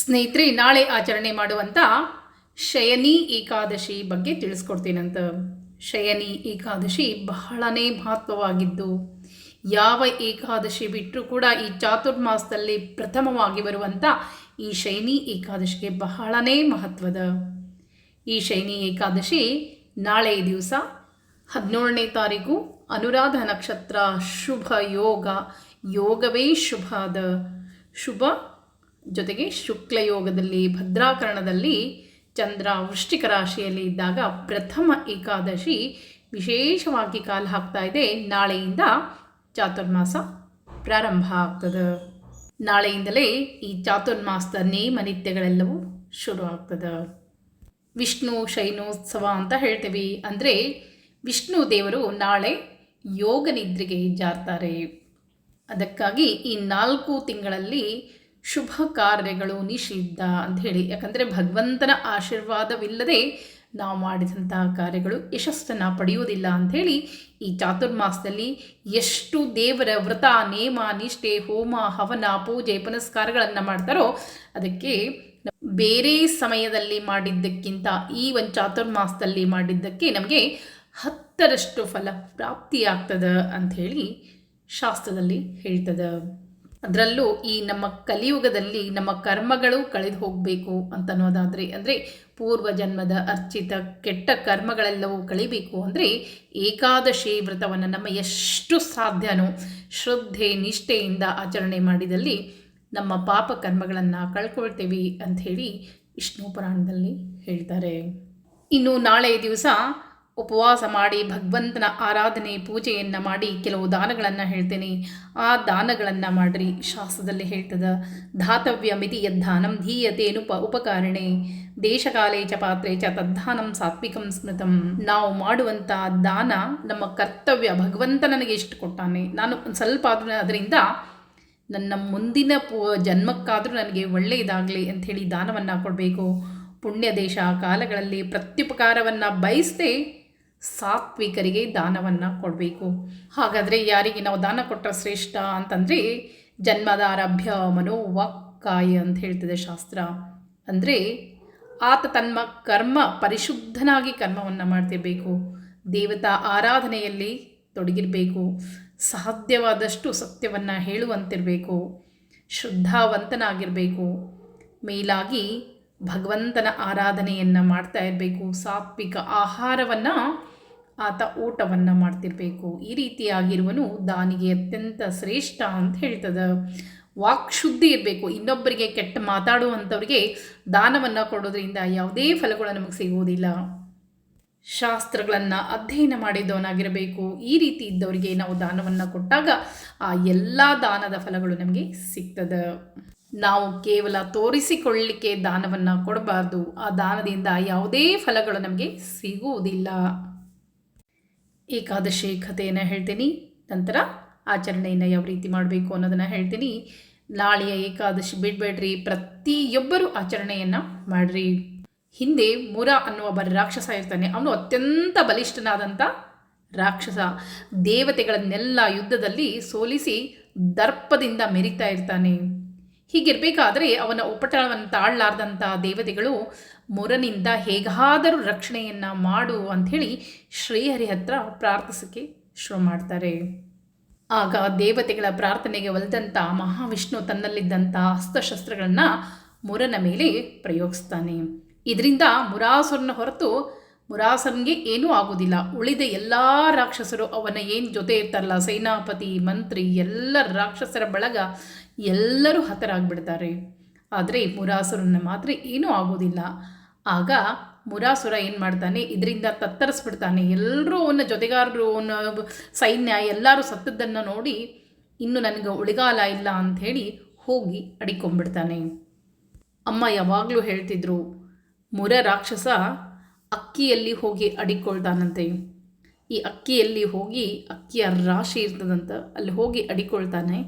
ಸ್ನೇಹಿತರೆ, ನಾಳೆ ಆಚರಣೆ ಮಾಡುವಂಥ ಶಯನಿ ಏಕಾದಶಿ ಬಗ್ಗೆ ತಿಳಿಸ್ಕೊಡ್ತೀನಂತ. ಶಯನಿ ಏಕಾದಶಿ ಬಹಳನೇ ಮಹತ್ವವಾಗಿದ್ದು, ಯಾವ ಏಕಾದಶಿ ಬಿಟ್ಟರೂ ಕೂಡ ಈ ಚಾತುರ್ಮಾಸದಲ್ಲಿ ಪ್ರಥಮವಾಗಿ ಬರುವಂಥ ಈ ಶೈನಿ ಏಕಾದಶಿಗೆ ಬಹಳನೇ ಮಹತ್ವದ. ಈ ಶೈನಿ ಏಕಾದಶಿ ನಾಳೆ ದಿವಸ ಹದಿನೇಳನೇ ತಾರೀಕು, ಅನುರಾಧ ನಕ್ಷತ್ರ ಶುಭ ಯೋಗ, ಯೋಗವೇ ಶುಭದ. ಶುಭ ಜೊತೆಗೆ ಶುಕ್ಲಯೋಗದಲ್ಲಿ, ಭದ್ರಾಕರಣದಲ್ಲಿ ಚಂದ್ರ ವೃಶ್ಚಿಕ ರಾಶಿಯಲ್ಲಿ ಇದ್ದಾಗ ಪ್ರಥಮ ಏಕಾದಶಿ ವಿಶೇಷವಾಗಿ ಕಾಲ ಹಾಕ್ತಾ ಇದೆ. ನಾಳೆಯಿಂದ ಚಾತುರ್ಮಾಸ ಪ್ರಾರಂಭ ಆಗ್ತದೆ. ನಾಳೆಯಿಂದಲೇ ಈ ಚಾತುರ್ಮಾಸದ ನೇಮ ನಿತ್ಯಗಳೆಲ್ಲವೂ ಶುರು ಆಗ್ತದೆ. ವಿಷ್ಣು ಶೈನೋತ್ಸವ ಅಂತ ಹೇಳ್ತೀವಿ. ಅಂದರೆ ವಿಷ್ಣು ದೇವರು ನಾಳೆ ಯೋಗ ನಿದ್ರೆಗೆ ಜಾರ್ತಾರೆ. ಅದಕ್ಕಾಗಿ ಈ ನಾಲ್ಕು ತಿಂಗಳಲ್ಲಿ ಶುಭ ಕಾರ್ಯಗಳು ನಿಷಿದ್ಧ ಹೇಳಿ. ಯಾಕಂದರೆ ಭಗವಂತನ ಆಶೀರ್ವಾದವಿಲ್ಲದೆ ನಾವು ಮಾಡಿದಂತಹ ಕಾರ್ಯಗಳು ಯಶಸ್ಸನ್ನು ಪಡೆಯುವುದಿಲ್ಲ ಅಂಥೇಳಿ ಈ ಚಾತುರ್ಮಾಸದಲ್ಲಿ ಎಷ್ಟು ದೇವರ ವ್ರತ, ನೇಮ, ನಿಷ್ಠೆ, ಹೋಮ, ಹವನ, ಪೂಜೆ, ಪುನಸ್ಕಾರಗಳನ್ನು ಮಾಡ್ತಾರೋ ಅದಕ್ಕೆ ಬೇರೆ ಸಮಯದಲ್ಲಿ ಮಾಡಿದ್ದಕ್ಕಿಂತ ಈ ಒಂದು ಚಾತುರ್ಮಾಸದಲ್ಲಿ ಮಾಡಿದ್ದಕ್ಕೆ ನಮಗೆ ಹತ್ತರಷ್ಟು ಫಲ ಪ್ರಾಪ್ತಿಯಾಗ್ತದೆ ಅಂಥೇಳಿ ಶಾಸ್ತ್ರದಲ್ಲಿ ಹೇಳ್ತದೆ. ಅದರಲ್ಲೂ ಈ ನಮ್ಮ ಕಲಿಯುಗದಲ್ಲಿ ನಮ್ಮ ಕರ್ಮಗಳು ಕಳೆದು ಹೋಗಬೇಕು ಅಂತನ್ನೋದಾದರೆ ಅಂದರೆ ಪೂರ್ವ ಜನ್ಮದ ಅರ್ಚಿತ ಕೆಟ್ಟ ಕರ್ಮಗಳೆಲ್ಲವೂ ಕಳಿಬೇಕು ಅಂದರೆ ಏಕಾದಶಿ ವ್ರತವನ್ನು ನಮ್ಮ ಎಷ್ಟು ಸಾಧ್ಯನೋ ಶ್ರದ್ಧೆ, ನಿಷ್ಠೆಯಿಂದ ಆಚರಣೆ ಮಾಡಿದಲ್ಲಿ ನಮ್ಮ ಪಾಪ ಕರ್ಮಗಳನ್ನು ಕಳ್ಕೊಳ್ತೇವೆ ಅಂಥೇಳಿ ವಿಷ್ಣು ಪುರಾಣದಲ್ಲಿ ಹೇಳ್ತಾರೆ. ಇನ್ನು ನಾಳೆ ದಿವಸ ಉಪವಾಸ ಮಾಡಿ ಭಗವಂತನ ಆರಾಧನೆ ಪೂಜೆಯನ್ನು ಮಾಡಿ ಕೆಲವು ದಾನಗಳನ್ನು ಹೇಳ್ತೇನೆ. ಆ ದಾನಗಳನ್ನು ಮಾಡಿರಿ ಶಾಸ್ತ್ರದಲ್ಲಿ ಹೇಳ್ತದ ಧಾತವ್ಯ ಮಿತಿ ಧೀಯತೇನು ಧೀಯತೇನುಪ ಉಪಕಾರಣೆ ದೇಶಕಾಲೇ ಚ ಪಾತ್ರೆ ಚ ತದ್ದಾನಂ ಸಾತ್ವಿಕಂ ಸ್ಮೃತಂ. ನಾವು ಮಾಡುವಂಥ ದಾನ ನಮ್ಮ ಕರ್ತವ್ಯ ಭಗವಂತ ನನಗೆ ಎಷ್ಟು ಕೊಟ್ಟಾನೆ. ನಾನು ಸ್ವಲ್ಪ ಆದ್ರೂ ಅದರಿಂದ ನನ್ನ ಮುಂದಿನ ಪೂ ಜನ್ಮಕ್ಕಾದರೂ ನನಗೆ ಒಳ್ಳೆಯದಾಗಲಿ ಅಂಥೇಳಿ ದಾನವನ್ನು ಕೊಡಬೇಕು. ಪುಣ್ಯ ದೇಶ ಕಾಲಗಳಲ್ಲಿ ಪ್ರತ್ಯುಪಕಾರವನ್ನು ಬಯಸದೆ ಸಾತ್ವಿಕರಿಗೆ ದಾನವನ್ನು ಕೊಡಬೇಕು. ಹಾಗಾದರೆ ಯಾರಿಗೆ ನಾವು ದಾನ ಕೊಟ್ಟರೆ ಶ್ರೇಷ್ಠ ಅಂತಂದರೆ ಜನ್ಮದಾರಭ್ಯ ಮನೋವಾಕ್ಕಾಯ ಅಂತ ಹೇಳ್ತದೆ ಶಾಸ್ತ್ರ. ಅಂದರೆ ಆತ ತನ್ನ ಕರ್ಮ ಪರಿಶುದ್ಧನಾಗಿ ಕರ್ಮವನ್ನು ಮಾಡ್ತಿರಬೇಕು. ದೇವತಾ ಆರಾಧನೆಯಲ್ಲಿ ತೊಡಗಿರಬೇಕು. ಸಾಧ್ಯವಾದಷ್ಟು ಸತ್ಯವನ್ನು ಹೇಳುವಂತಿರಬೇಕು. ಶುದ್ಧಾವಂತನಾಗಿರಬೇಕು ಮೇಲಾಗಿ ಭಗವಂತನ ಆರಾಧನೆಯನ್ನು ಮಾಡ್ತಾ ಇರಬೇಕು. ಸಾತ್ವಿಕ ಆಹಾರವನ್ನು ಆತ ಊಟವನ್ನು ಮಾಡ್ತಿರಬೇಕು. ಈ ರೀತಿಯಾಗಿರುವನು ದಾನಿಗೆ ಅತ್ಯಂತ ಶ್ರೇಷ್ಠ ಅಂತ ಹೇಳ್ತದೆ. ವಾಕ್ಶುದ್ಧಿ ಇರಬೇಕು. ಇನ್ನೊಬ್ಬರಿಗೆ ಕೆಟ್ಟ ಮಾತಾಡುವಂಥವ್ರಿಗೆ ದಾನವನ್ನು ಕೊಡೋದ್ರಿಂದ ಯಾವುದೇ ಫಲಗಳು ನಮಗೆ ಸಿಗುವುದಿಲ್ಲ. ಶಾಸ್ತ್ರಗಳನ್ನು ಅಧ್ಯಯನ ಮಾಡಿದವನಾಗಿರಬೇಕು. ಈ ರೀತಿ ಇದ್ದವರಿಗೆ ನಾವು ದಾನವನ್ನು ಕೊಟ್ಟಾಗ ಆ ಎಲ್ಲ ದಾನದ ಫಲಗಳು ನಮಗೆ ಸಿಗ್ತದೆ. ನಾವು ಕೇವಲ ತೋರಿಸಿಕೊಳ್ಳಲಿಕ್ಕೆ ದಾನವನ್ನು ಕೊಡಬಾರ್ದು. ಆ ದಾನದಿಂದ ಯಾವುದೇ ಫಲಗಳು ನಮಗೆ ಸಿಗುವುದಿಲ್ಲ. ಏಕಾದಶಿ ಕಥೆಯನ್ನು ಹೇಳ್ತೀನಿ, ನಂತರ ಆಚರಣೆಯನ್ನು ಯಾವ ರೀತಿ ಮಾಡಬೇಕು ಅನ್ನೋದನ್ನು ಹೇಳ್ತೀನಿ. ನಾಳೆಯ ಏಕಾದಶಿ ಬಿಡಬೇಡ್ರಿ, ಪ್ರತಿಯೊಬ್ಬರು ಆಚರಣೆಯನ್ನು ಮಾಡಿರಿ. ಹಿಂದೆ ಮುರ ಅನ್ನುವ ಒಬ್ಬ ರಾಕ್ಷಸ ಇರ್ತಾನೆ, ಅವನು ಅತ್ಯಂತ ಬಲಿಷ್ಠನಾದಂಥ ರಾಕ್ಷಸ. ದೇವತೆಗಳನ್ನೆಲ್ಲ ಯುದ್ಧದಲ್ಲಿ ಸೋಲಿಸಿ ದರ್ಪದಿಂದ ಮೆರಿತಾ ಇರ್ತಾನೆ. ಹೀಗಿರಬೇಕಾದ್ರೆ ಅವನ ಉಪಟಳವನ್ನು ತಾಳಲಾರ್ದಂಥ ದೇವತೆಗಳು ಮುರನಿಂದ ಹೇಗಾದರೂ ರಕ್ಷಣೆಯನ್ನು ಮಾಡು ಅಂಥೇಳಿ ಶ್ರೀಹರಿ ಹತ್ರ ಪ್ರಾರ್ಥಿಸೋಕ್ಕೆ ಶುರು ಮಾಡ್ತಾರೆ. ಆಗ ದೇವತೆಗಳ ಪ್ರಾರ್ಥನೆಗೆ ಒಲಿದಂಥ ಮಹಾವಿಷ್ಣು ತನ್ನಲ್ಲಿದ್ದಂಥ ಹಸ್ತಶಸ್ತ್ರಗಳನ್ನು ಮುರನ ಮೇಲೆ ಪ್ರಯೋಗಿಸ್ತಾನೆ. ಇದರಿಂದ ಮುರಾಸುರನ ಹೊರತು ಮುರಾಸನ್ಗೆ ಏನೂ ಆಗೋದಿಲ್ಲ. ಉಳಿದ ಎಲ್ಲ ರಾಕ್ಷಸರು ಅವನ ಏನು ಜೊತೆ ಇರ್ತಾರಲ್ಲ, ಸೇನಾಪತಿ, ಮಂತ್ರಿ, ಎಲ್ಲ ರಾಕ್ಷಸರ ಬಳಗ ಎಲ್ಲರೂ ಹತರಾಗ್ಬಿಡ್ತಾರೆ. ಆದರೆ ಮುರಾಸುರನ ಮಾತ್ರ ಏನೂ ಆಗೋದಿಲ್ಲ. ಆಗ ಮುರಾಸುರ ಏನು ಮಾಡ್ತಾನೆ, ಇದರಿಂದ ತತ್ತರಿಸ್ಬಿಡ್ತಾನೆ. ಎಲ್ಲರೂ ಅವನ ಜೊತೆಗಾರರು ಅವನ ಸೈನ್ಯ, ಎಲ್ಲರೂ ಸತ್ತದ್ದನ್ನು ನೋಡಿ ಇನ್ನು ನನಗೆ ಉಳಿಗಾಲ ಇಲ್ಲ ಅಂಥೇಳಿ ಹೋಗಿ ಅಡಿಕೊಂಡ್ಬಿಡ್ತಾನೆ. ಅಮ್ಮ ಯಾವಾಗಲೂ ಹೇಳ್ತಿದ್ರು, ಮುರ ರಾಕ್ಷಸ ಅಕ್ಕಿಯಲ್ಲಿ ಹೋಗಿ ಅಡಿಕೊಳ್ತಾನಂತೆ. ಈ ಅಕ್ಕಿಯಲ್ಲಿ ಹೋಗಿ ಅಕ್ಕಿಯ ರಾಶಿ ಇರ್ತದಂತ, ಅಲ್ಲಿ ಹೋಗಿ ಅಡಿಕೊಳ್ತಾನೆ.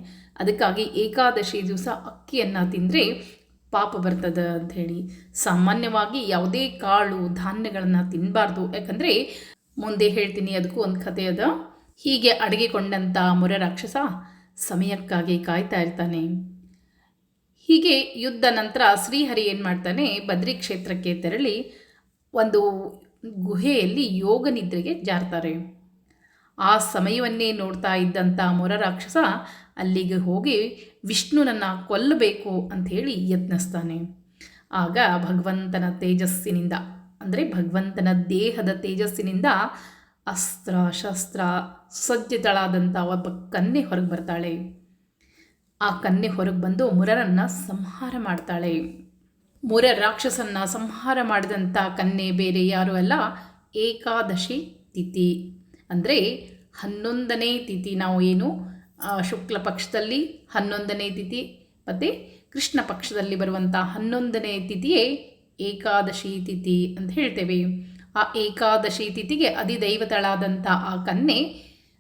ಅದಕ್ಕಾಗಿ ಏಕಾದಶಿ ದಿವಸ ಅಕ್ಕಿಯನ್ನು ತಿಂದರೆ ಪಾಪ ಬರ್ತದೆ ಅಂಥೇಳಿ ಸಾಮಾನ್ಯವಾಗಿ ಯಾವುದೇ ಕಾಳು ಧಾನ್ಯಗಳನ್ನು ತಿನ್ನಬಾರ್ದು ಯಾಕಂದರೆ ಮುಂದೆ ಹೇಳ್ತೀನಿ ಅದಕ್ಕೂ ಒಂದು ಕಥೆ ಅದ. ಹೀಗೆ ಅಡಗಿಕೊಂಡಂಥ ಮುರ ರಾಕ್ಷಸ ಸಮಯಕ್ಕಾಗಿ ಕಾಯ್ತಾ ಇರ್ತಾನೆ. ಹೀಗೆ ಯುದ್ಧ ನಂತರ ಶ್ರೀಹರಿ ಏನು ಮಾಡ್ತಾನೆ, ಬದ್ರಿ ಕ್ಷೇತ್ರಕ್ಕೆ ತೆರಳಿ ಒಂದು ಗುಹೆಯಲ್ಲಿ ಯೋಗ ನಿದ್ರೆಗೆ ಜಾರ್ತಾರೆ. ಆ ಸಮಯವನ್ನೇ ನೋಡ್ತಾ ಇದ್ದಂಥ ಮೊರ ರಾಕ್ಷಸ ಅಲ್ಲಿಗೆ ಹೋಗಿ ವಿಷ್ಣುನನ್ನು ಕೊಲ್ಲಬೇಕು ಅಂಥೇಳಿ ಯತ್ನಿಸ್ತಾನೆ. ಆಗ ಭಗವಂತನ ತೇಜಸ್ಸಿನಿಂದ, ಅಂದರೆ ಭಗವಂತನ ದೇಹದ ತೇಜಸ್ಸಿನಿಂದ ಅಸ್ತ್ರ ಶಸ್ತ್ರ ಸಜ್ಜಿತಳಾದಂಥ ಒಬ್ಬ ಕನ್ನೆ ಹೊರಗೆ ಬರ್ತಾಳೆ. ಆ ಕನ್ನೆ ಹೊರಗೆ ಬಂದು ಮುರರನ್ನು ಸಂಹಾರ ಮಾಡ್ತಾಳೆ. ಮುರ ರಾಕ್ಷಸನ್ನ ಸಂಹಾರ ಮಾಡಿದಂಥ ಕನ್ನೆ ಬೇರೆ ಯಾರು ಅಲ್ಲ, ಏಕಾದಶಿ ತಿಥಿ. ಅಂದರೆ ಹನ್ನೊಂದನೇ ತಿಥಿ ನಾವು ಏನು? ಶುಕ್ಲ ಪಕ್ಷದಲ್ಲಿ ಹನ್ನೊಂದನೇ ತಿಥಿ, ಮತ್ತು ಕೃಷ್ಣ ಪಕ್ಷದಲ್ಲಿ ಬರುವಂಥ ಹನ್ನೊಂದನೇ ತಿಥಿಯೇ ಏಕಾದಶಿ ತಿಥಿ ಅಂತ ಹೇಳ್ತೇವೆ. ಆ ಏಕಾದಶಿ ತಿಥಿಗೆ ಅಧಿದೈವತಳಾದಂಥ ಆ ಕನ್ನೆ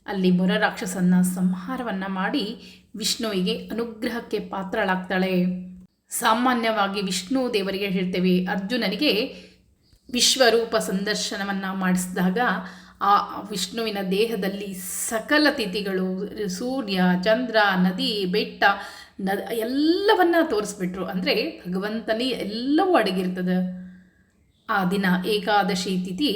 ಅಲ್ಲಿ ಮುರರಾಕ್ಷಸನ್ನು ಸಂಹಾರವನ್ನು ಮಾಡಿ ವಿಷ್ಣುವಿಗೆ ಅನುಗ್ರಹಕ್ಕೆ ಪಾತ್ರಳಾಗ್ತಾಳೆ. ಸಾಮಾನ್ಯವಾಗಿ ವಿಷ್ಣು ದೇವರಿಗೆ ಹೇಳ್ತೇವೆ, ಅರ್ಜುನನಿಗೆ ವಿಶ್ವರೂಪ ಸಂದರ್ಶನವನ್ನು ಮಾಡಿಸಿದಾಗ ಆ ವಿಷ್ಣುವಿನ ದೇಹದಲ್ಲಿ ಸಕಲ ತಿಥಿಗಳು, ಸೂರ್ಯ, ಚಂದ್ರ, ನದಿ, ಬೆಟ್ಟ, ನ ಎಲ್ಲವನ್ನ ತೋರಿಸ್ಬಿಟ್ರು. ಅಂದರೆ ಭಗವಂತನೇ ಎಲ್ಲವೂ ಅಡಗಿರ್ತದೆ. ಆ ದಿನ ಏಕಾದಶಿ ತಿಥಿ,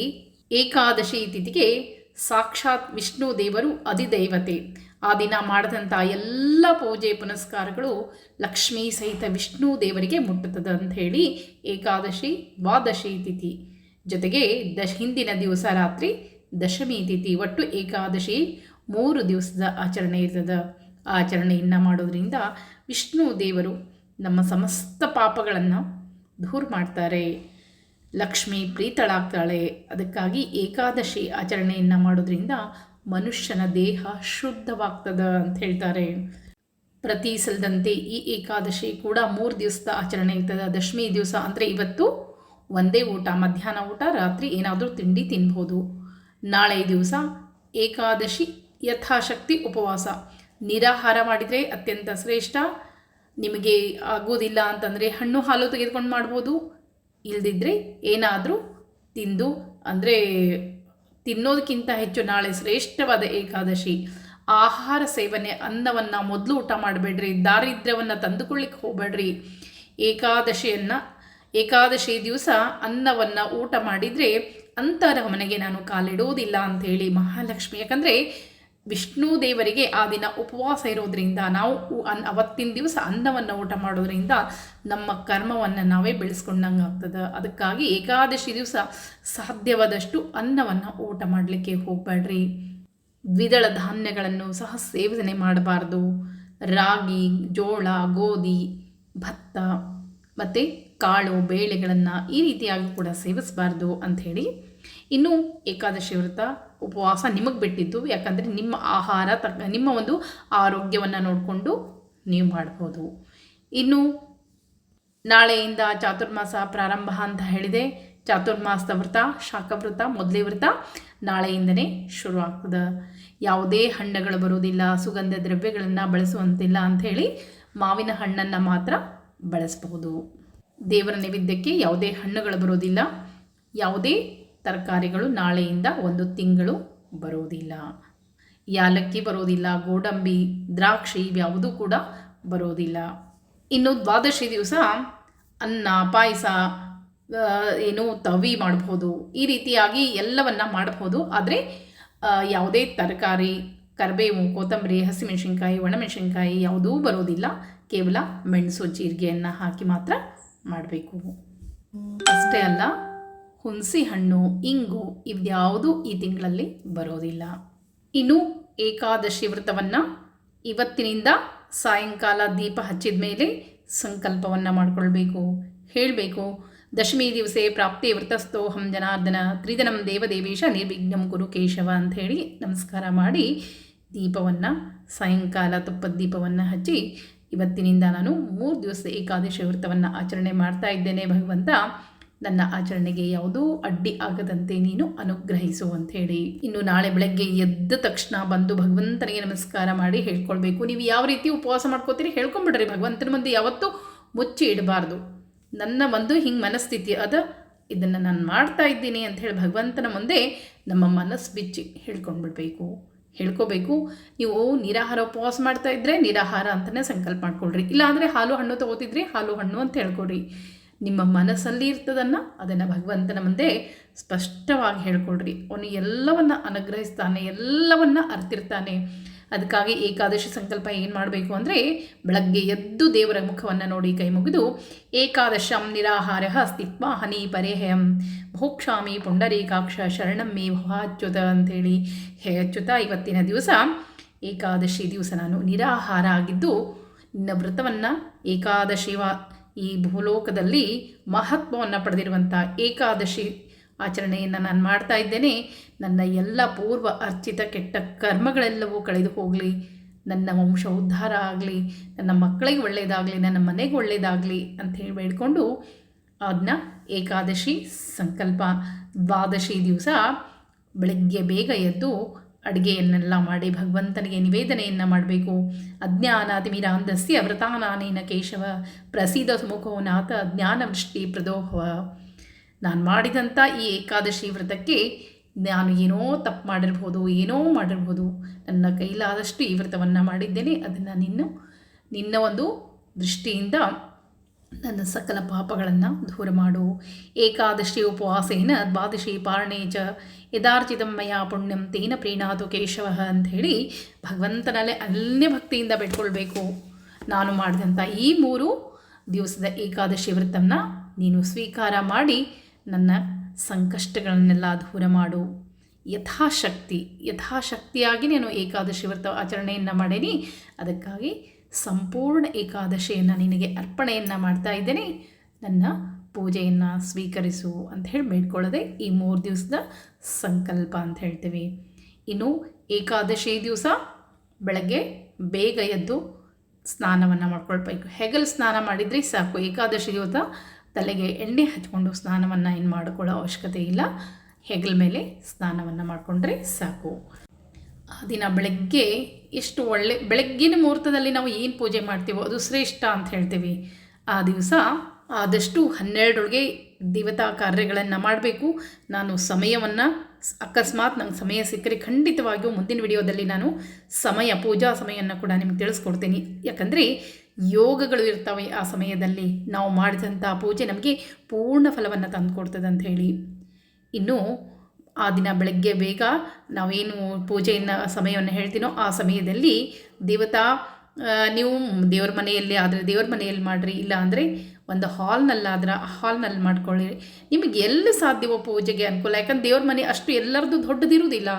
ಏಕಾದಶಿ ತಿಥಿಗೆ ಸಾಕ್ಷಾತ್ ವಿಷ್ಣು ದೇವರು ಅಧಿದೈವತೆ. ಆ ದಿನ ಮಾಡಿದಂಥ ಎಲ್ಲ ಪೂಜೆ ಪುನಸ್ಕಾರಗಳು ಲಕ್ಷ್ಮೀ ಸಹಿತ ವಿಷ್ಣು ದೇವರಿಗೆ ಮುಟ್ಟುತ್ತದೆ ಅಂತ ಹೇಳಿ ಏಕಾದಶಿ, ದ್ವಾದಶಿ ತಿಥಿ ಜೊತೆಗೆ ದಶ ಹಿಂದಿನ ದಿವಸ ರಾತ್ರಿ ದಶಮಿ ತಿಥಿ ಒಟ್ಟು ಏಕಾದಶಿ ಮೂರು ದಿವಸದ ಆಚರಣೆ ಇರ್ತದೆ. ಆಚರಣೆಯನ್ನು ಮಾಡೋದರಿಂದ ವಿಷ್ಣು ದೇವರು ನಮ್ಮ ಸಮಸ್ತ ಪಾಪಗಳನ್ನು ದೂರ ಮಾಡ್ತಾರೆ. ಲಕ್ಷ್ಮಿ ಪ್ರೀತಳಾಗ್ತಾಳೆ. ಅದಕ್ಕಾಗಿ ಏಕಾದಶಿ ಆಚರಣೆಯನ್ನು ಮಾಡೋದರಿಂದ ಮನುಷ್ಯನ ದೇಹ ಶುದ್ಧವಾಗ್ತದೆ ಅಂತ ಹೇಳ್ತಾರೆ. ಪ್ರತಿ ಸಲದಂತೆ ಈ ಏಕಾದಶಿ ಕೂಡ ಮೂರು ದಿವಸದ ಆಚರಣೆ ಇರ್ತದೆ. ದಶಮಿ ದಿವಸ ಅಂದರೆ ಇವತ್ತು ಒಂದೇ ಊಟ, ಮಧ್ಯಾಹ್ನ ಊಟ, ರಾತ್ರಿ ಏನಾದರೂ ತಿಂಡಿ ತಿನ್ಬೋದು. ನಾಳೆ ದಿವಸ ಏಕಾದಶಿ ಯಥಾಶಕ್ತಿ ಉಪವಾಸ. ನಿರಾಹಾರ ಮಾಡಿದರೆ ಅತ್ಯಂತ ಶ್ರೇಷ್ಠ. ನಿಮಗೆ ಆಗೋದಿಲ್ಲ ಅಂತಂದರೆ ಹಣ್ಣು ಹಾಲು ತೆಗೆದುಕೊಂಡು ಮಾಡ್ಬೋದು. ಇಲ್ದಿದ್ರೆ ಏನಾದರೂ ತಿಂದು, ಅಂದರೆ ತಿನ್ನೋದಕ್ಕಿಂತ ಹೆಚ್ಚು ನಾಳೆ ಶ್ರೇಷ್ಠವಾದ ಏಕಾದಶಿ. ಆಹಾರ ಸೇವನೆ ಅನ್ನವನ್ನು ಮೊದಲು ಊಟ ಮಾಡಬೇಡ್ರಿ, ದಾರಿದ್ರ್ಯವನ್ನು ತಂದುಕೊಳ್ಳಿಕ್ಕೆ ಹೋಗಬೇಡ್ರಿ. ಏಕಾದಶಿಯನ್ನು, ಏಕಾದಶಿ ದಿವಸ ಅನ್ನವನ್ನು ಊಟ ಮಾಡಿದರೆ ಅಂತರ ಮನೆಗೆ ನಾನು ಕಾಲಿಡೋದಿಲ್ಲ ಅಂಥೇಳಿ ಮಹಾಲಕ್ಷ್ಮಿ. ಯಾಕಂದರೆ ವಿಷ್ಣು ದೇವರಿಗೆ ಆ ದಿನ ಉಪವಾಸ ಇರೋದ್ರಿಂದ ನಾವು ಅನ್ ಅವತ್ತಿನ ದಿವಸ ಅನ್ನವನ್ನು ಊಟ ಮಾಡೋದ್ರಿಂದ ನಮ್ಮ ಕರ್ಮವನ್ನು ನಾವೇ ಬೆಳೆಸ್ಕೊಂಡಂಗೆ ಆಗ್ತದೆ. ಅದಕ್ಕಾಗಿ ಏಕಾದಶಿ ದಿವಸ ಸಾಧ್ಯವಾದಷ್ಟು ಅನ್ನವನ್ನು ಊಟ ಮಾಡಲಿಕ್ಕೆ ಹೋಗಬೇಡ್ರಿ ದ್ವಿದಳ ಧಾನ್ಯಗಳನ್ನು ಸಹ ಸೇವನೆ ಮಾಡಬಾರ್ದು. ರಾಗಿ, ಜೋಳ, ಗೋಧಿ, ಭತ್ತ, ಮತ್ತು ಕಾಳು, ಬೇಳೆಗಳನ್ನು ಈ ರೀತಿಯಾಗಿ ಕೂಡ ಸೇವಿಸಬಾರ್ದು ಅಂಥೇಳಿ ಇನ್ನು ಏಕಾದಶಿ ವ್ರತ ಉಪವಾಸ ನಿಮಗೆ ಬಿಟ್ಟಿದ್ದು. ಯಾಕಂದರೆ ನಿಮ್ಮ ಆಹಾರ ನಿಮ್ಮ ಒಂದು ಆರೋಗ್ಯವನ್ನು ನೋಡಿಕೊಂಡು ನೀವು ಮಾಡ್ಬೋದು. ಇನ್ನು ನಾಳೆಯಿಂದ ಚಾತುರ್ಮಾಸ ಪ್ರಾರಂಭ ಅಂತ ಹೇಳಿದೆ. ಚಾತುರ್ಮಾಸದ ವ್ರತ ಶಾಖವ್ರತ ಮೊದಲೇ ವ್ರತ ನಾಳೆಯಿಂದನೇ ಶುರು ಆಗ್ತದೆ. ಯಾವುದೇ ಹಣ್ಣುಗಳು ಬರೋದಿಲ್ಲ ಸುಗಂಧ ದ್ರವ್ಯಗಳನ್ನು ಬಳಸುವಂತಿಲ್ಲ ಅಂಥೇಳಿ ಮಾವಿನ ಹಣ್ಣನ್ನು ಮಾತ್ರ ಬಳಸಬಹುದು ದೇವರ ನೈವೇದ್ಯಕ್ಕೆ ಯಾವುದೇ ಹಣ್ಣುಗಳು ಬರೋದಿಲ್ಲ ಯಾವುದೇ ತರಕಾರಿಗಳು ನಾಳೆಯಿಂದ ಒಂದು ತಿಂಗಳು ಬರೋದಿಲ್ಲ ಯಾಲಕ್ಕಿ ಬರೋದಿಲ್ಲ ಗೋಡಂಬಿ, ದ್ರಾಕ್ಷಿ ಇವ್ಯಾವುದೂ ಕೂಡ ಬರೋದಿಲ್ಲ ಇನ್ನು ದ್ವಾದಶಿ ದಿವಸ ಅನ್ನ, ಪಾಯಸ ಏನು ತವಿ ಮಾಡ್ಬೋದು. ಈ ರೀತಿಯಾಗಿ ಎಲ್ಲವನ್ನ ಮಾಡಬಹುದು ಆದರೆ ಯಾವುದೇ ತರಕಾರಿ, ಕರಿಬೇವು, ಕೊತ್ತಂಬರಿ, ಹಸಿಮೆಣಸಿನ್ಕಾಯಿ, ಒಣಮೆಣಸಿನ್ಕಾಯಿ ಯಾವುದೂ ಬರೋದಿಲ್ಲ ಕೇವಲ ಮೆಣಸು, ಜೀರಿಗೆಯನ್ನು ಹಾಕಿ ಮಾತ್ರ ಮಾಡಬೇಕು. ಅಷ್ಟೇ ಅಲ್ಲ, ಹುಣಸೆ ಹಣ್ಣು, ಇಂಗು ಇವ್ಯಾವುದೂ ಈ ತಿಂಗಳಲ್ಲಿ ಬರೋದಿಲ್ಲ. ಇನ್ನು ಏಕಾದಶಿ ವ್ರತವನ್ನು ಇವತ್ತಿನಿಂದ ಸಾಯಂಕಾಲ ದೀಪ ಹಚ್ಚಿದ ಮೇಲೆ ಸಂಕಲ್ಪವನ್ನು ಮಾಡಿಕೊಳ್ಬೇಕು. ಹೇಳಬೇಕು, ದಶಮಿ ದಿವಸೇ ಪ್ರಾಪ್ತಿ ವ್ರತಸ್ಥೋಹಂ ಜನಾರ್ದನ ತ್ರಿದನಂ ದೇವದೇವೇಶ ನಿರ್ವಿಘ್ನಂ ಗುರು ಕೇಶವ ಹೇಳಿ ನಮಸ್ಕಾರ ಮಾಡಿ ದೀಪವನ್ನು, ಸಾಯಂಕಾಲ ತುಪ್ಪದ ದೀಪವನ್ನು ಹಚ್ಚಿ ಇವತ್ತಿನಿಂದ ನಾನು ಮೂರು ದಿವಸ ಏಕಾದಶಿ ವ್ರತವನ್ನು ಆಚರಣೆ ಮಾಡ್ತಾ ಇದ್ದೇನೆ, ಭಗವಂತ. ನನ್ನ ಆಚರಣೆಗೆ ಯಾವುದೂ ಅಡ್ಡಿ ಆಗದಂತೆ ನೀನು ಅನುಗ್ರಹಿಸು ಅಂತ ಹೇಳಿ. ಇನ್ನು ನಾಳೆ ಬೆಳಗ್ಗೆ ಎದ್ದ ತಕ್ಷಣ ಬಂದು ಭಗವಂತನಿಗೆ ನಮಸ್ಕಾರ ಮಾಡಿ ಹೇಳ್ಕೊಳ್ಬೇಕು. ನೀವು ಯಾವ ರೀತಿ ಉಪವಾಸ ಮಾಡ್ಕೋತೀರಿ ಹೇಳ್ಕೊಂಬಿಡ್ರಿ ಭಗವಂತನ ಮುಂದೆ ಯಾವತ್ತೂ ಮುಚ್ಚಿ ಇಡಬಾರ್ದು. ನನ್ನ ಒಂದು ಹಿಂಗೆ ಮನಸ್ಥಿತಿ ಅದ, ಇದನ್ನು ನಾನು ಮಾಡ್ತಾ ಇದ್ದೀನಿ ಅಂತ ಹೇಳಿ ಭಗವಂತನ ಮುಂದೆ ನಮ್ಮ ಮನಸ್ಸು ಬಿಚ್ಚಿ ಹೇಳ್ಕೊಂಡ್ಬಿಡ್ಬೇಕು ಹೇಳ್ಕೋಬೇಕು. ನೀವು ನಿರಾಹಾರ ಉಪವಾಸ ಮಾಡ್ತಾ ಇದ್ದರೆ ನಿರಾಹಾರ ಅಂತಲೇ ಸಂಕಲ್ಪ ಮಾಡ್ಕೊಳ್ರಿ. ಇಲ್ಲಾಂದರೆ ಹಾಲು ಹಣ್ಣು ತಗೋತಿದ್ರಿ, ಹಾಲು ಹಣ್ಣು ಅಂತ ಹೇಳ್ಕೊಡ್ರಿ. ನಿಮ್ಮ ಮನಸ್ಸಲ್ಲಿ ಇರ್ತದನ್ನು ಅದನ್ನು ಭಗವಂತನ ಮುಂದೆ ಸ್ಪಷ್ಟವಾಗಿ ಹೇಳ್ಕೊಡ್ರಿ. ಅವನು ಎಲ್ಲವನ್ನ ಅನುಗ್ರಹಿಸ್ತಾನೆ, ಎಲ್ಲವನ್ನ ಅರ್ತಿರ್ತಾನೆ. ಅದಕ್ಕಾಗಿ ಏಕಾದಶಿ ಸಂಕಲ್ಪ ಏನು ಮಾಡಬೇಕು ಅಂದರೆ ಬೆಳಗ್ಗೆ ಎದ್ದು ದೇವರ ಮುಖವನ್ನು ನೋಡಿ ಕೈ ಮುಗಿದು ಏಕಾದಶಂ ನಿರಾಹಾರ ಸ್ಥಿತ್ವ ಹನಿ ಪರೇಹಯಂ. ಭೋಕ್ಷಾಮಿ ಪುಂಡರೀಕಾಕ್ಷ ಶರಣಂ ಮೇ ಭವಾಚ್ಯುತ ಅಂಥೇಳಿ ಹೇ ಅಚ್ಯುತ ಇವತ್ತಿನ ದಿವಸ. ಏಕಾದಶಿ ದಿವಸ ನಾನು ನಿರಾಹಾರ ಆಗಿದ್ದು ನಿನ್ನ ವ್ರತವನ್ನು ಏಕಾದಶಿ ಈ ಭೂಲೋಕದಲ್ಲಿ ಮಹತ್ವವನ್ನು ಪಡೆದಿರುವಂಥ ಏಕಾದಶಿ ಆಚರಣೆಯನ್ನು ನಾನು ಮಾಡ್ತಾ ಇದ್ದೇನೆ. ನನ್ನ ಎಲ್ಲ ಪೂರ್ವ ಅರ್ಚಿತ ಕೆಟ್ಟ ಕರ್ಮಗಳೆಲ್ಲವೂ ಕಳೆದು ಹೋಗಲಿ. ನನ್ನ ವಂಶ ಉದ್ಧಾರ ಆಗಲಿ. ನನ್ನ ಮಕ್ಕಳಿಗೆ ಒಳ್ಳೆಯದಾಗಲಿ ನನ್ನ ಮನೆಗೆ ಒಳ್ಳೆಯದಾಗಲಿ ಅಂತ ಹೇಳಿ ಬೇಡಿಕೊಂಡು ಅದನ್ನ ಏಕಾದಶಿ ಸಂಕಲ್ಪ. ದ್ವಾದಶಿ ದಿವಸ ಬೆಳಗ್ಗೆ ಬೇಗ ಎದ್ದು ಅಡುಗೆಯನ್ನೆಲ್ಲ ಮಾಡಿ ಭಗವಂತನಿಗೆ ನಿವೇದನೆಯನ್ನು ಮಾಡಬೇಕು. ಅಜ್ಞಾನಾತಿಮಿರಾಂಧಸ್ಯ ವ್ರತಾನಾನೇನ ಕೇಶವ. ಪ್ರಸೀದ ಸುಮುಖೋ ನಾಥ ಜ್ಞಾನವೃಷ್ಟಿ ಪ್ರದೋಭವ. ನಾನು ಮಾಡಿದಂಥ ಈ ಏಕಾದಶಿ ವ್ರತಕ್ಕೆ ನಾನು ಏನೋ ತಪ್ಪು ಮಾಡಿರ್ಬೋದು, ಏನೋ ಮಾಡಿರ್ಬೋದು. ನನ್ನ ಕೈಲಾದಷ್ಟು ಈ ವ್ರತವನ್ನು ಮಾಡಿದ್ದೇನೆ. ಅದನ್ನು ನಿನ್ನ ನಿನ್ನ ಒಂದು ದೃಷ್ಟಿಯಿಂದ ನನ್ನ ಸಕಲ ಪಾಪಗಳನ್ನು ದೂರ ಮಾಡು. ಏಕಾದಶಿ ಉಪವಾಸೇನ ದ್ವಾದಶಿ ಪಾರಣೇ ಚ ಯದಾರ್ಚಿತಂ ಮಯ ಪುಣ್ಯಂ ತೇನ ಪ್ರೀಣಾತು ಕೇಶವ ಅಂಥೇಳಿ ಭಗವಂತನಲ್ಲೇ ಅಲ್ಲೇ ಭಕ್ತಿಯಿಂದ ಬಿಟ್ಕೊಳ್ಬೇಕು ನಾನು ಮಾಡಿದಂಥ ಈ ಮೂರು ದಿವಸದ ಏಕಾದಶಿ ವ್ರತವನ್ನು ನೀನು ಸ್ವೀಕಾರ ಮಾಡಿ ನನ್ನ ಸಂಕಷ್ಟಗಳನ್ನೆಲ್ಲ ದೂರ ಮಾಡು. ಯಥಾಶಕ್ತಿ, ಯಥಾಶಕ್ತಿಯಾಗಿ ನಾನು ಏಕಾದಶಿ ವ್ರತ ಆಚರಣೆಯನ್ನು ಮಾಡೇನಿ. ಅದಕ್ಕಾಗಿ ಸಂಪೂರ್ಣ ಏಕಾದಶಿಯನ್ನು ನಿನಗೆ ಅರ್ಪಣೆಯನ್ನು ಮಾಡ್ತಾ ಇದ್ದೇನೆ. ನನ್ನ ಪೂಜೆಯನ್ನು ಸ್ವೀಕರಿಸು ಅಂತ ಹೇಳಿ ಬೇಡ್ಕೊಳ್ಳೋದೆ ಈ ಮೂರು ದಿವಸದ ಸಂಕಲ್ಪ ಅಂತ ಹೇಳ್ತೀವಿ. ಇನ್ನು ಏಕಾದಶಿ ದಿವಸ ಬೆಳಗ್ಗೆ ಬೇಗ ಎದ್ದು ಸ್ನಾನವನ್ನು ಮಾಡ್ಕೊಳ್ಬೇಕು. ಹೆಗಲು ಸ್ನಾನ ಮಾಡಿದರೆ ಸಾಕು. ಏಕಾದಶಿ ದಿವಸ ತಲೆಗೆ ಎಣ್ಣೆ ಹಚ್ಕೊಂಡು ಸ್ನಾನವನ್ನು ಏನು ಮಾಡ್ಕೊಳ್ಳೋ ಅವಶ್ಯಕತೆ ಇಲ್ಲ. ಹೆಗಲ ಮೇಲೆ ಸ್ನಾನವನ್ನು ಮಾಡಿಕೊಂಡ್ರೆ ಸಾಕು. ಆ ದಿನ ಬೆಳಗ್ಗೆ ಎಷ್ಟು ಒಳ್ಳೆ, ಬೆಳಗ್ಗಿನ ಮುಹೂರ್ತದಲ್ಲಿ ನಾವು ಏನು ಪೂಜೆ ಮಾಡ್ತೀವೋ ಅದು ಶ್ರೇಷ್ಠ ಅಂತ ಹೇಳ್ತೀವಿ. ಆ ದಿವಸ ಆದಷ್ಟು ಹನ್ನೆರಡೊಳಗೆ ದೇವತಾ ಕಾರ್ಯಗಳನ್ನು ಮಾಡಬೇಕು. ನಾನು ಸಮಯವನ್ನು, ಅಕಸ್ಮಾತ್ ನಂಗೆ ಸಮಯ ಸಿಕ್ಕರೆ ಖಂಡಿತವಾಗಿಯೂ ಮುಂದಿನ ವಿಡಿಯೋದಲ್ಲಿ ನಾನು ಸಮಯ, ಪೂಜಾ ಸಮಯವನ್ನು ಕೂಡ ನಿಮ್ಗೆ ತಿಳಿಸ್ಕೊಡ್ತೀನಿ. ಯಾಕಂದರೆ ಯೋಗಗಳು ಇರ್ತವೆ ಆ ಸಮಯದಲ್ಲಿ. ನಾವು ಮಾಡಿದಂಥ ಪೂಜೆ ನಮಗೆ ಪೂರ್ಣ ಫಲವನ್ನು ತಂದುಕೊಡ್ತದೆ ಅಂತ ಹೇಳಿ. ಇನ್ನು ಆ ದಿನ ಬೆಳಗ್ಗೆ ಬೇಗ ನಾವೇನು ಪೂಜೆಯನ್ನು, ಸಮಯವನ್ನು ಹೇಳ್ತೀನೋ ಆ ಸಮಯದಲ್ಲಿ ದೇವತಾ ನೀವು ದೇವ್ರ ಮನೆಯಲ್ಲಿ ಆದರೆ ದೇವ್ರ ಮನೆಯಲ್ಲಿ ಮಾಡಿರಿ, ಇಲ್ಲ ಅಂದರೆ ಒಂದು ಹಾಲ್ನಲ್ಲಾದ್ರೆ ಹಾಲ್ನಲ್ಲಿ ಮಾಡ್ಕೊಳ್ಳಿ. ನಿಮಗೆ ಎಲ್ಲಿ ಸಾಧ್ಯವೋ ಪೂಜೆಗೆ ಅನುಕೂಲ. ಯಾಕಂದ್ರೆ ದೇವ್ರ ಮನೆ ಅಷ್ಟು ಎಲ್ಲರದ್ದು ದೊಡ್ಡದಿರುವುದಿಲ್ಲ.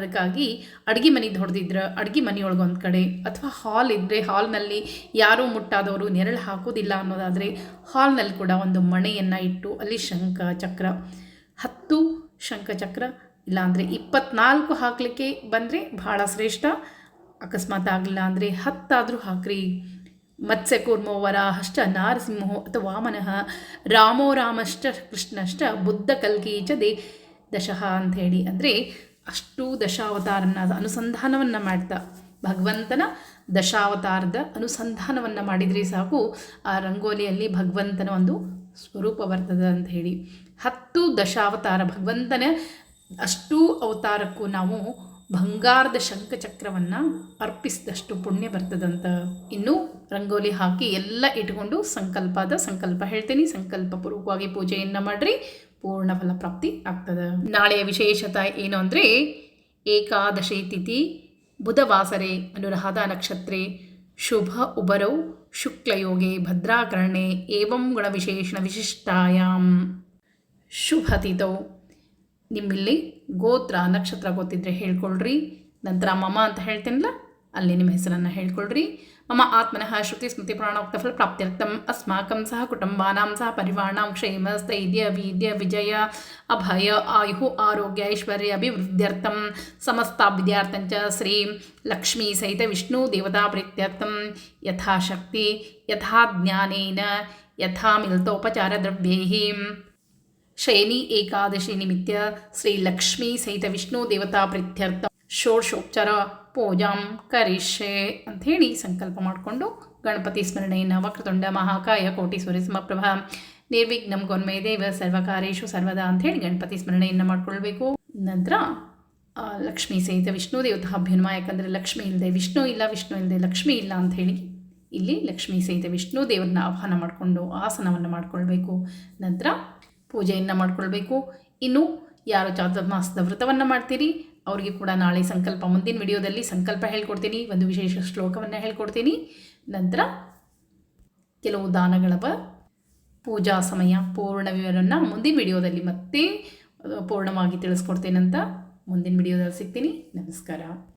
ಅದಕ್ಕಾಗಿ ಅಡುಗೆ ಮನೆ ದೊಡ್ಡದಿದ್ರೆ ಅಡುಗೆ ಮನೆಯೊಳಗೆ ಒಂದು ಕಡೆ ಅಥವಾ ಹಾಲ್ ಇದ್ದರೆ ಹಾಲ್ನಲ್ಲಿ ಯಾರೂ ಮುಟ್ಟಾದವರು ನೆರಳು ಹಾಕೋದಿಲ್ಲ ಅನ್ನೋದಾದರೆ ಹಾಲ್ನಲ್ಲಿ ಕೂಡ ಒಂದು ಮಣೆಯನ್ನು ಇಟ್ಟು ಅಲ್ಲಿ ಶಂಖ ಚಕ್ರ, ಹತ್ತು ಶಂಖಚಕ್ರ ಇಲ್ಲಾಂದರೆ ಇಪ್ಪತ್ನಾಲ್ಕು ಹಾಕಲಿಕ್ಕೆ ಬಂದರೆ ಭಾಳ ಶ್ರೇಷ್ಠ. ಅಕಸ್ಮಾತ್ ಆಗಲಿಲ್ಲ ಅಂದರೆ ಹತ್ತಾದರೂ ಹಾಕ್ರಿ. ಮತ್ಸ್ಯಕೂರ್ಮೋ ವರಾಹಶ್ಚ ನಾರಸಿಂಹೋ ಅಥವಾ ವಾಮನಃ ರಾಮೋ ರಾಮಷ್ಟ ಕೃಷ್ಣಷ್ಟ ಬುದ್ಧ ಕಲ್ಕಿ ಚ ದೇ ದಶಃ ಅಂಥೇಳಿ. ಅಂದರೆ ಅಷ್ಟು ದಶಾವತಾರನ ಅನುಸಂಧಾನವನ್ನು ಮಾಡ್ತಾ. ಭಗವಂತನ ದಶಾವತಾರದ ಅನುಸಂಧಾನವನ್ನು ಮಾಡಿದರೆ ಸಾಕು. ಆ ರಂಗೋಲಿಯಲ್ಲಿ ಭಗವಂತನ ಒಂದು ಸ್ವರೂಪ ಬರ್ತದೆ ಅಂತ ಹೇಳಿ. ಹತ್ತು ದಶಾವತಾರ ಭಗವಂತನ ಅಷ್ಟೂ ಅವತಾರಕ್ಕೂ ನಾವು ಬಂಗಾರದ ಶಂಖಚಕ್ರವನ್ನು ಅರ್ಪಿಸಿದಷ್ಟು ಪುಣ್ಯ ಬರ್ತದಂತ ಇನ್ನು ರಂಗೋಲಿ ಹಾಕಿ ಎಲ್ಲ ಇಟ್ಕೊಂಡು ಸಂಕಲ್ಪದ ಸಂಕಲ್ಪ ಹೇಳ್ತೀನಿ. ಸಂಕಲ್ಪ ಪೂರ್ವಕವಾಗಿ ಪೂಜೆಯನ್ನು ಮಾಡಿರಿ. ಪೂರ್ಣ ಪ್ರಾಪ್ತಿ ಆಗ್ತದೆ. ನಾಳೆಯ ವಿಶೇಷತೆ ಏನು ಅಂದರೆ ಏಕಾದಶಿ ತಿಥಿ, ಬುಧವಾಸರೆ, ಅನುರಾಧ ನಕ್ಷತ್ರೆ, ಶುಭ ಉಬರೌ ಶುಕ್ಲಯೋಗೆ ಭದ್ರಾಕರ್ಣೆ ಏವಂ ಗುಣವಿಶೇಷಣ ವಿಶಿಷ್ಟಾಯಾಮ್ ಶುಭ ತಿಥೌ. ನಿಮ್ಮಲ್ಲಿ ಗೋತ್ರ ನಕ್ಷತ್ರ ಗೊತ್ತಿದ್ರೆ ಹೇಳ್ಕೊಳ್ರಿ. ನಂತರ ಮಮ ಅಂತ ಹೇಳ್ತೇನಲ್ಲ, ಅಲ್ಲಿ ನಿಮ್ಮ ಹೆಸರನ್ನು ಹೇಳ್ಕೊಳ್ರಿ. मम आत्मनः श्रुतिस्मृतिपुराणोक्तफलप्राप्त्यर्थम् अस्माकं सह कुटुम्बानां सह परिवाराणां क्षेमस्थैर्यवीद्यविजय अभय आयुः आरोग्य ऐश्वर्याभिवृद्ध्यर्थं समस्ताविद्यार्थञ्च श्रीलक्ष्मीसहितविष्णुदेवताप्रीत्यर्थं यथाशक्ति यथा ज्ञानेन यथा मिलितोपचारद्रव्यैः श्रेणी एकादशीनिमित्तं श्रीलक्ष्मीसहितविष्णुदेवताप्रीत्यर्थं षोडशोपचार ಪೂಜಾಂ ಕರಿಷ್ಯೆ ಅಂಥೇಳಿ ಸಂಕಲ್ಪ ಮಾಡಿಕೊಂಡು ಗಣಪತಿ ಸ್ಮರಣೆಯನ್ನು ವಕ್ರತುಂಡ ಮಹಾಕಾಯ ಕೋಟಿ ಸೂರ್ಯ ಸಮಪ್ರಭ. ನಿರ್ವಿಘ್ನಂ ಗೊಂಮೆ ದೇವ ಸರ್ವಕಾರೇಶು ಸರ್ವದಾ ಅಂಥೇಳಿ ಗಣಪತಿ ಸ್ಮರಣೆಯನ್ನು ಮಾಡಿಕೊಳ್ಬೇಕು. ನಂತರ ಲಕ್ಷ್ಮೀ ಸಹಿತ ವಿಷ್ಣು ದೇವತಾಭ್ಯನ್ಮ ಯಾಕಂದರೆ ಲಕ್ಷ್ಮಿ ಇಲ್ಲದೆ ವಿಷ್ಣು ಇಲ್ಲ, ವಿಷ್ಣು ಇಲ್ಲದೆ ಲಕ್ಷ್ಮಿ ಇಲ್ಲ ಅಂಥೇಳಿ ಇಲ್ಲಿ ಲಕ್ಷ್ಮೀ ಸಹಿತ ವಿಷ್ಣು ದೇವರನ್ನ ಆಹ್ವಾನ ಮಾಡಿಕೊಂಡು ಆಸನವನ್ನು ಮಾಡಿಕೊಳ್ಬೇಕು. ನಂತರ ಪೂಜೆಯನ್ನು ಮಾಡಿಕೊಳ್ಬೇಕು. ಇನ್ನು ಯಾರು ಚಾತುರ್ಮಾಸದ ವ್ರತವನ್ನು ಮಾಡ್ತೀರಿ? ಅವರಿಗೆ ಕೂಡ ನಾಳೆ ಸಂಕಲ್ಪ, ಮುಂದಿನ ವಿಡಿಯೋದಲ್ಲಿ ಸಂಕಲ್ಪ ಹೇಳ್ಕೊಡ್ತೀನಿ, ಒಂದು ವಿಶೇಷ ಶ್ಲೋಕವನ್ನು ಹೇಳ್ಕೊಡ್ತೀನಿ. ನಂತರ ಕೆಲವು ದಾನಗಳ ಪೂಜಾ ಸಮಯ, ಪೂರ್ಣ ವಿವರವನ್ನು ಮುಂದಿನ ವಿಡಿಯೋದಲ್ಲಿ ಮತ್ತೆ ಪೂರ್ಣವಾಗಿ ಪೂರ್ಣವಾಗಿ ತಿಳಿಸ್ಕೊಡ್ತೇನಂತ ಮುಂದಿನ ವಿಡಿಯೋದಲ್ಲಿ ಸಿಗ್ತೀನಿ. ನಮಸ್ಕಾರ.